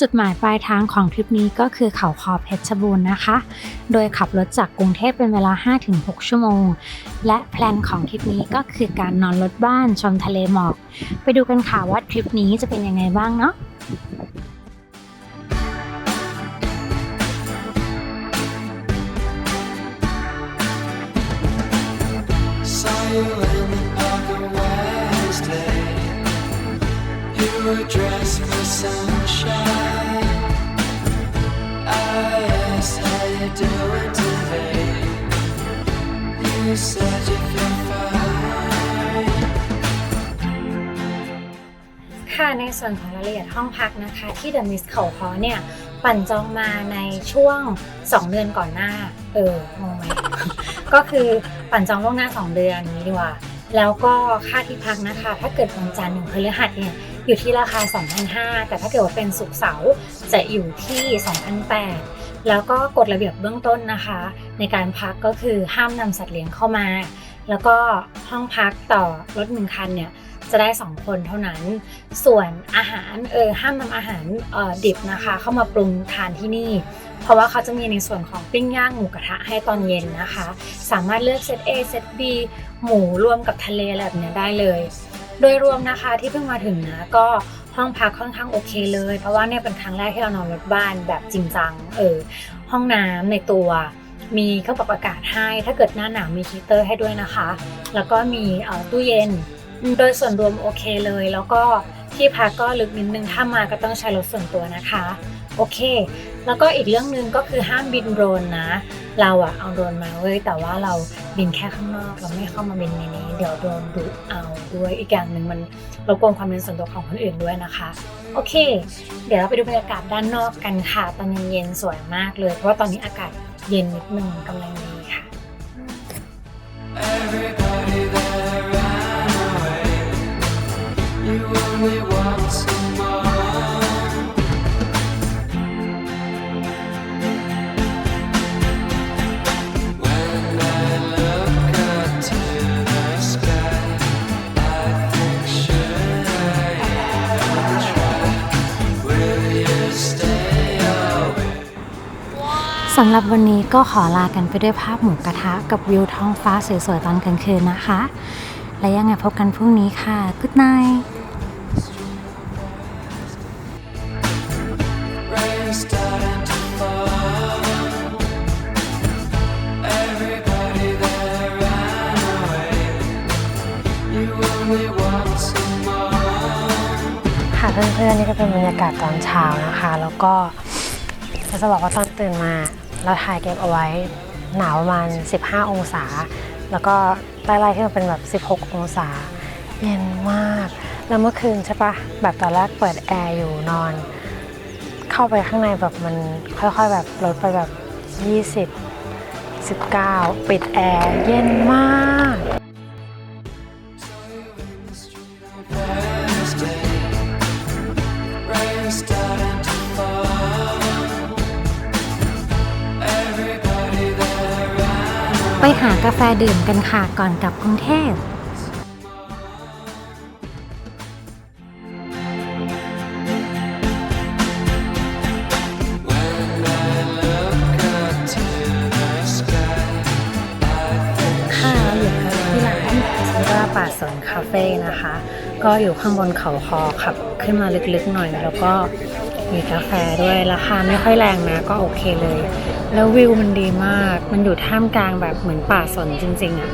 จุดหมายปลายทางของทริปนี้ก็คือเขาคอเพชรบูรณ์นะคะ โดยขับรถจากกรุงเทพเป็นเวลา 5-6 ชั่วโมง และแพลนของทริปนี้ก็คือการนอนรถบ้านชมทะเลหมอก ไปดูกันค่ะว่าทริปนี้จะเป็นยังไงบ้างเนาะ you were dressed for sunshine. ค่ะในส่วนของรายละเอียดห้องพักนะคะที่ The Miss เขาคอเนี่ยปั่นจองมาในช่วง 2 เดือนก่อนหน้า เอองงไหม ก็คือปั่นจองล่วงหน้า 2 เดือนนี้ดีกว่า แล้วก็ค่าที่พักนะคะ ถ้าเกิดวันจันทร์ถึงพฤหัสเนี่ยอยู่ที่ราคา 2,500 แต่ถ้าเกิดว่าเป็นศุกร์เสาร์จะอยู่ที่ 2,800 แล้วก็กฎระเบียบเบื้องต้นนะคะ ในการพักก็คือห้ามนำสัตว์เลี้ยงเข้ามา แล้วก็ห้องพักต่อรถหนึ่งคันเนี่ยจะได้ 2 คนเท่านั้น ส่วนอาหารเออห้ามนำอาหารเออดิบนะคะ เข้ามาปรุงทานที่นี่ เพราะว่าเขาจะมีในส่วนของปิ้งย่างหมูกระทะให้ตอนเย็นนะคะ สามารถเลือกเซต A เซต B หมูรวมกับทะเลแบบเนี้ยได้เลย โดยรวมนะคะที่เพิ่งมาถึงนะก็ ห้องพักค่อนข้างโอเคเลย เพราะว่าเนี่ยเป็นครั้งแรกที่เรานอนรถบ้านแบบจริงจังเออห้องน้ำในตัวมีเครื่องปรับอากาศให้ ถ้าเกิดหน้าหนาวมีฮีเตอร์ให้ด้วยนะคะ แล้วก็มีตู้เย็น โดยส่วนรวมโอเคเลย แล้วก็ ที่พักก็ลึกนิดนึงถ้ามาก็ต้องใช้รถส่วนตัวนะคะ โอเค แล้วก็อีกเรื่องหนึ่งก็คือห้ามบินโดรนนะ เราอะเอาโดรนมาเว้ยแต่ว่าเราบินแค่ข้างนอกเราไม่เข้ามาบินในนี้เดี๋ยวโดรนดุเอาด้วยอีกอย่างหนึ่งมันรบกวนความเป็นส่วนตัวของคนอื่นด้วยนะคะ โอเค เดี๋ยวเราไปดูบรรยากาศด้านนอกกันค่ะตอนเย็นๆสวยมากเลยเพราะว่าตอนนี้อากาศเย็นนิดนึงกำลังดีค่ะ Everybody only want some more. When I look up to the sky, I think should I even try? Will you stay away? สำหรับวันนี้ก็ขอลากันไปด้วยภาพหมูกระทะกับวิวท้องฟ้าสวยๆตอนกลางคืนนะคะ และยังไงพบกันพรุ่งนี้ค่ะ Good night ค่ะเพื่อนๆนี่ก็เป็นบรรยากาศตอนเช้านะคะ แล้วก็จะบอกว่าตอนตื่นมา เราถ่ายเก็บเอาไว้หนาวประมาณ 15 องศา แล้วก็ไล่ๆขึ้นมาเป็นแบบ 16 องศา เย็นมาก แล้วเมื่อคืนใช่ปะแบบตอนแรกเปิดแอร์อยู่นอน เข้าไปข้างในแบบมันค่อยๆแบบลดไปแบบ 20 19 ปิดแอร์เย็นมาก หากาแฟดื่มกันค่ะก่อนกลับกรุงเทพ When I look up to the sky, I think ค่ะที่ร้านซิราป่าสนคาเฟ่นะคะ ก็อยู่ข้างบนเขาคอขับขึ้นมาลึกๆหน่อย แล้วก็ มีกาแฟด้วยราคาไม่ค่อยแรงนะก็โอเคเลย แล้ววิวมันดีมาก มันอยู่ท่ามกลางแบบเหมือนป่าสนจริง ๆอะ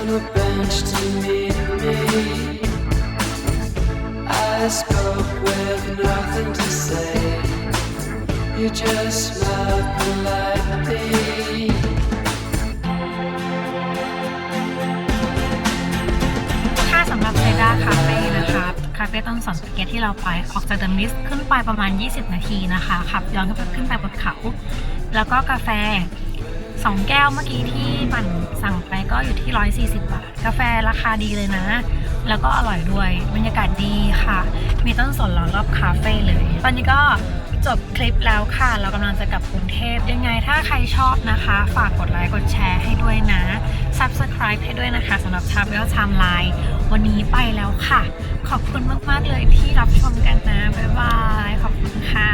on a bench to meet me. I spoke with nothing to say. You just smiled เฟ่ต้นสนสเก็ตที่เราไปออกจากเดอะมิสขึ้นไปประมาณ 20 นาทีนะคะขับย้อนขึ้นไปบนเขา แล้วก็กาแฟ 2 แก้วเมื่อกี้ที่มันสั่งไปก็อยู่ที่ 140 บาท กาแฟราคาดีเลยนะ แล้วก็อร่อยด้วยบรรยากาศดีค่ะ มีต้นสนล้อมรอบคาเฟ่เลย ตอนนี้ก็จบคลิปแล้วค่ะ เรากำลังจะกลับกรุงเทพ ยังไงถ้าใครชอบนะคะ ฝากกดไลค์กดแชร์ให้ด้วยนะ Subscribe ให้ด้วยนะคะสำหรับชาเวลชามไลน์วันนี้ไปแล้วค่ะ ขอบคุณมาก ๆ เลยที่รับชมกันนะ บ๊ายบาย ขอบคุณค่ะ